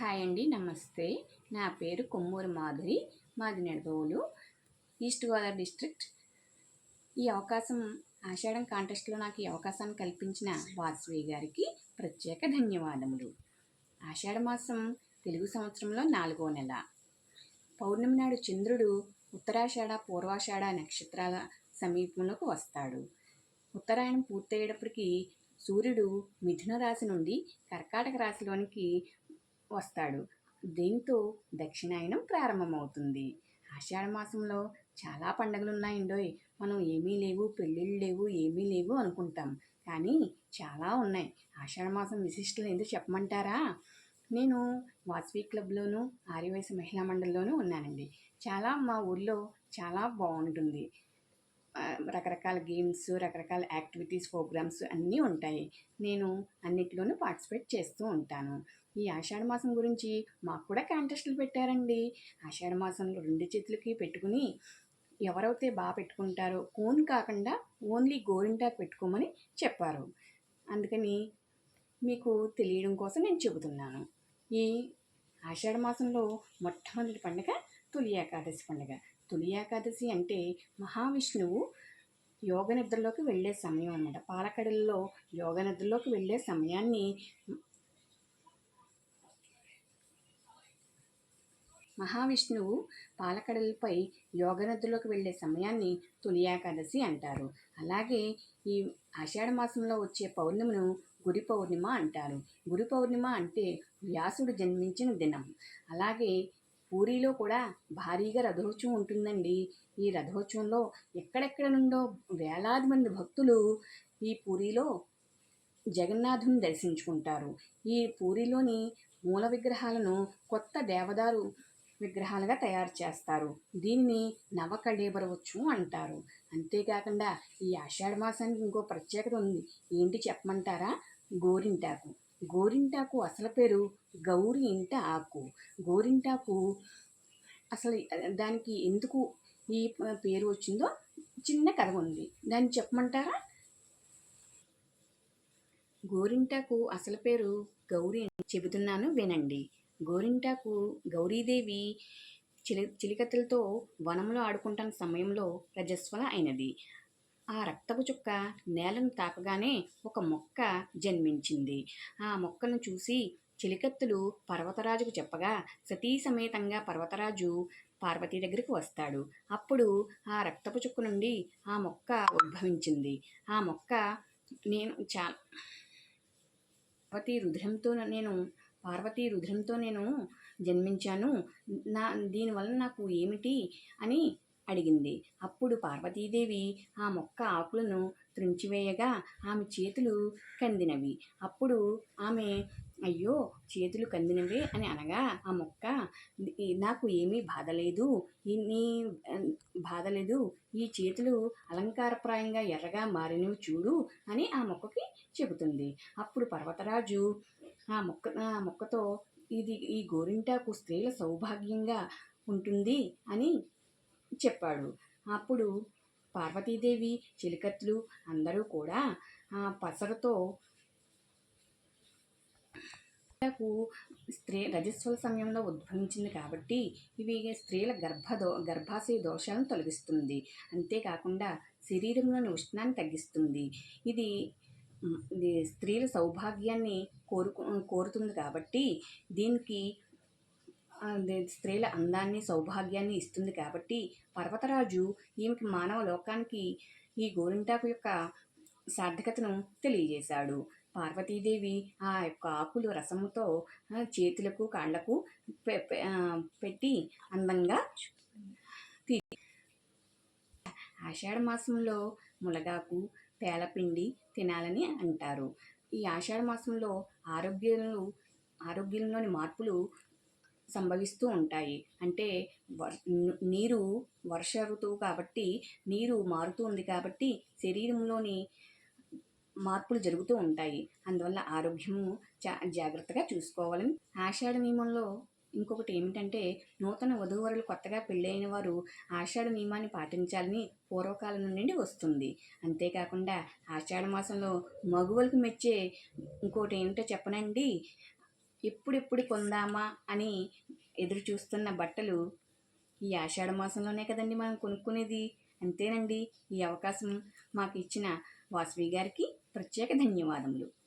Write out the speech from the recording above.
Hi అండి నమస్తే. నా పేరు కొమ్మూరు మాధురి మాది నెడదోలు ఈస్ట్ గోదావరి డిస్ట్రిక్ట్. ఈ అవకాశం ఆషాఢం కాంటెస్ట్లో నాకు ఈ అవకాశాన్ని కల్పించిన వాసవి గారికి ప్రత్యేక ధన్యవాదములు. ఆషాఢ మాసం తెలుగు సంవత్సరంలో నాలుగో నెల. పౌర్ణమి నాడు చంద్రుడు ఉత్తరాషాఢ పూర్వాషాఢ నక్షత్రాల సమీపంలోకి వస్తాడు. ఉత్తరాయణం పూర్తయ్యేటప్పటికి సూర్యుడు మిథున రాశి నుండి కర్కాటక రాశిలోనికి వస్తాడు. దీంతో దక్షిణాయనం ప్రారంభమవుతుంది. ఆషాఢ మాసంలో చాలా పండగలు ఉన్నాయండోయ్ మనం ఏమీ లేవు పెళ్ళిళ్ళు లేవు ఏమీ లేవు అనుకుంటాం. కానీ చాలా ఉన్నాయి. ఆషాఢ మాసం విశిష్టలు ఎందుకు చెప్పమంటారా? నేను వాసవి క్లబ్లోను ఆర్యవయస మహిళా మండలిలోనూ ఉన్నానండి. చాలా మా ఊర్లో చాలా బాగుంటుంది. రకరకాల గేమ్స్ రకరకాల యాక్టివిటీస్ ప్రోగ్రామ్స్ అన్నీ ఉంటాయి. నేను అన్నిట్లోనూ పార్టిసిపేట్ చేస్తూ ఉంటాను. ఈ ఆషాఢ మాసం గురించి మాకు కూడా కాంటెస్టులు పెట్టారండి. ఆషాఢ మాసంలో రెండు చేతులకి పెట్టుకుని ఎవరైతే బాగా పెట్టుకుంటారో కోన్ కాకుండా ఓన్లీ గోరింటాకు పెట్టుకోమని చెప్పారు. అందుకని మీకు తెలియడం కోసం నేను చెబుతున్నాను. ఈ ఆషాఢ మాసంలో మొట్టమొదటి పండుగ తొలి ఏకాదశి పండుగ. తొలి ఏకాదశి అంటే మహావిష్ణువు యోగ నిద్రలోకి వెళ్ళే సమయం అన్నమాట. పాలకడల్లో యోగ నిద్రలోకి వెళ్ళే సమయాన్ని మహావిష్ణువు పాలకడలపై యోగనదులోకి వెళ్ళే సమయాన్ని తొలి ఏకాదశి అంటారు. అలాగే ఈ ఆషాఢ మాసంలో వచ్చే పౌర్ణిమను గురి పౌర్ణిమ అంటారు. గురి పౌర్ణిమ అంటే వ్యాసుడు జన్మించిన దినం. అలాగే పూరిలో కూడా భారీగా రథోత్సవం ఉంటుందండి. ఈ రథోత్సవంలో ఎక్కడెక్కడ నుండో వేలాది మంది భక్తులు ఈ పూరిలో జగన్నాథుని దర్శించుకుంటారు. ఈ పూరిలోని మూల విగ్రహాలను కొత్త దేవదారు విగ్రహాలుగా తయారు చేస్తారు. దీన్ని నవకళేబరవచ్చు ఉత్సవం అంటారు. అంతేకాకుండా ఈ ఆషాఢ మాసానికి ఇంకో ప్రత్యేకత ఉంది. ఏంటి చెప్పమంటారా? గోరింటాకు. గోరింటాకు అసలు పేరు గౌరి ఇంట ఆకు. గోరింటాకు అసలు దానికి ఎందుకు ఈ పేరు వచ్చిందో చిన్న కథ ఉంది. దాన్ని చెప్పమంటారా? గోరింటాకు అసలు పేరు గౌరీ చెబుతున్నాను వినండి. గోరింటాకు గౌరీదేవి చిలి చిలికత్తలతో వనంలో ఆడుకుంటున్న సమయంలో రజస్వల అయినది. ఆ రక్తపు చుక్క నేలను తాకగానే ఒక మొక్క జన్మించింది. ఆ మొక్కను చూసి చిలికత్తులు పర్వతరాజుకు చెప్పగా సతీ సమేతంగా పర్వతరాజు పార్వతీ దగ్గరికి వస్తాడు. అప్పుడు ఆ రక్తపు చుక్క నుండి ఆ మొక్క ఉద్భవించింది. ఆ మొక్క నేను చా పార్వతీ రుద్రంతో నేను పార్వతీ రుద్రంతో నేను జన్మించాను. నా దీనివల్ల నాకు ఏమిటి అని అడిగింది. అప్పుడు పార్వతీదేవి ఆ మొక్క ఆకులను త్రుంచివేయగా ఆమె చేతులు కందినవి. అప్పుడు ఆమె అయ్యో చేతులు కందినవే అని అనగా ఆ మొక్క నాకు ఏమీ బాధ లేదు. నీ బాధ లేదు. ఈ చేతులు అలంకారప్రాయంగా ఎర్రగా మారినవి చూడు అని ఆ మొక్కకి చెబుతుంది. అప్పుడు పర్వతరాజు ఆ మొక్క ఆ మొక్కతో ఇది ఈ గోరింటాకు స్త్రీల సౌభాగ్యంగా ఉంటుంది అని చెప్పాడు. అప్పుడు పార్వతీదేవి చిలికత్తులు అందరూ కూడా ఆ పసరతో స్త్రీ రజస్వల సమయంలో ఉద్భవించింది కాబట్టి ఇవి స్త్రీల గర్భదో గర్భాశయ దోషాలను తొలగిస్తుంది. అంతేకాకుండా శరీరంలోని ఉష్ణాన్ని తగ్గిస్తుంది. ఇది స్త్రీల సౌభాగ్యాన్ని కోరుకు కోరుతుంది కాబట్టి దీనికి స్త్రీల అందాన్ని సౌభాగ్యాన్ని ఇస్తుంది కాబట్టి పర్వతరాజు ఈమెకి మానవ లోకానికి ఈ గోరింటాకు యొక్క సార్థకతను తెలియజేశాడు. పార్వతీదేవి ఆ యొక్క ఆకులు రసముతో చేతులకు కాళ్ళకు పెట్టి అందంగా ఆషాఢ మాసంలో ములగాకు పేలపిండి తినాలని అంటారు. ఈ ఆషాఢ మాసంలో ఆరోగ్యంలో ఆరోగ్యంలోని మార్పులు సంభవిస్తూ ఉంటాయి. అంటే నీరు వర్ష ఋతువు కాబట్టి నీరు మారుతూ ఉంది కాబట్టి శరీరంలోని మార్పులు జరుగుతూ ఉంటాయి. అందువల్ల ఆరోగ్యము జా జాగ్రత్తగా చూసుకోవాలని ఆషాఢ నియమంలో ఇంకొకటి ఏమిటంటే నూతన వధూవరులు కొత్తగా పెళ్ళైన వారు ఆషాఢ నియమాన్ని పాటించాలని పూర్వకాలం నుండి వస్తుంది. అంతేకాకుండా ఆషాఢ మాసంలో మగువలకు మెచ్చే ఇంకోటి ఏమిటో చెప్పనండి. ఎప్పుడెప్పుడు కొందామా అని ఎదురు చూస్తున్న బట్టలు ఈ ఆషాఢ మాసంలోనే కదండి మనం కొనుక్కునేది. అంతేనండి. ఈ అవకాశం మాకు ఇచ్చిన వాసవి గారికి ప్రత్యేక ధన్యవాదములు.